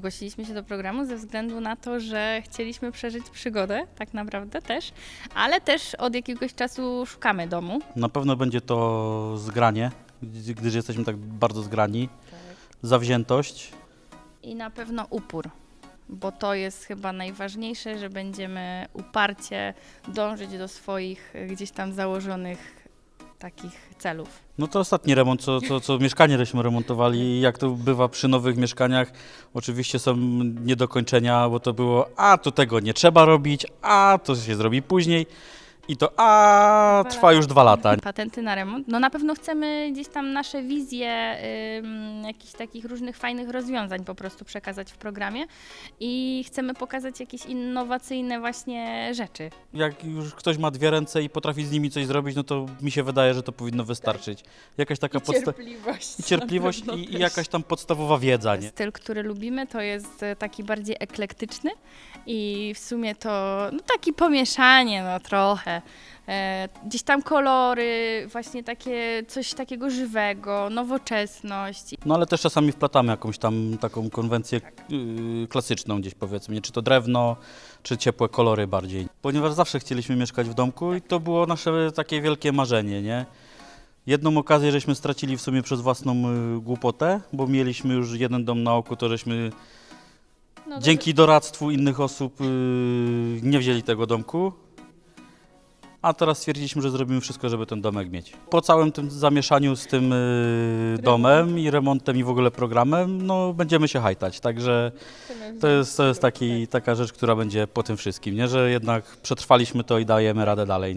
Zgłosiliśmy się do programu ze względu na to, że chcieliśmy przeżyć przygodę, tak naprawdę też, ale też od jakiegoś czasu szukamy domu. Na pewno będzie to zgranie, gdy- gdyż jesteśmy tak bardzo zgrani. Zawziętość. I na pewno upór, bo to jest chyba najważniejsze, że będziemy uparcie dążyć do swoich gdzieś tam założonych takich celów. No to ostatni remont, co, co, co mieszkanie żeśmy remontowali jak to bywa przy nowych mieszkaniach, oczywiście są niedokończenia, bo to było, a to tego nie trzeba robić, a to się zrobi później i to, a trwa już dwa lata. Patenty na remont. No na pewno chcemy gdzieś tam nasze wizje ym, jakichś takich różnych fajnych rozwiązań po prostu przekazać w programie i chcemy pokazać jakieś innowacyjne właśnie rzeczy. Jak już ktoś ma dwie ręce i potrafi z nimi coś zrobić, no to mi się wydaje, że to powinno wystarczyć. Jakaś taka podsta- cierpliwość. i cierpliwość i, i jakaś tam podstawowa wiedza, nie? Styl, który lubimy, to jest e, taki bardziej eklektyczny i w sumie to no, takie pomieszanie, no trochę. E, gdzieś tam kolory, właśnie takie coś takiego żywego, nowoczesność. No ale też czasami wplatamy jakąś tam taką konwencję yy, klasyczną gdzieś powiedzmy, nie? czy to drewno, czy ciepłe kolory bardziej. Ponieważ zawsze chcieliśmy mieszkać w domku i to było nasze takie wielkie marzenie, nie? Jedną okazję żeśmy stracili w sumie przez własną y, głupotę, bo mieliśmy już jeden dom na oku, to żeśmy No, dzięki doradztwu innych osób y, nie wzięli tego domku. A teraz stwierdziliśmy, że zrobimy wszystko, żeby ten domek mieć. Po całym tym zamieszaniu z tym y, domem i remontem i w ogóle programem, no będziemy się hajtać. Także to jest, to jest taki, taka rzecz, która będzie po tym wszystkim, nie? że jednak przetrwaliśmy to i dajemy radę dalej.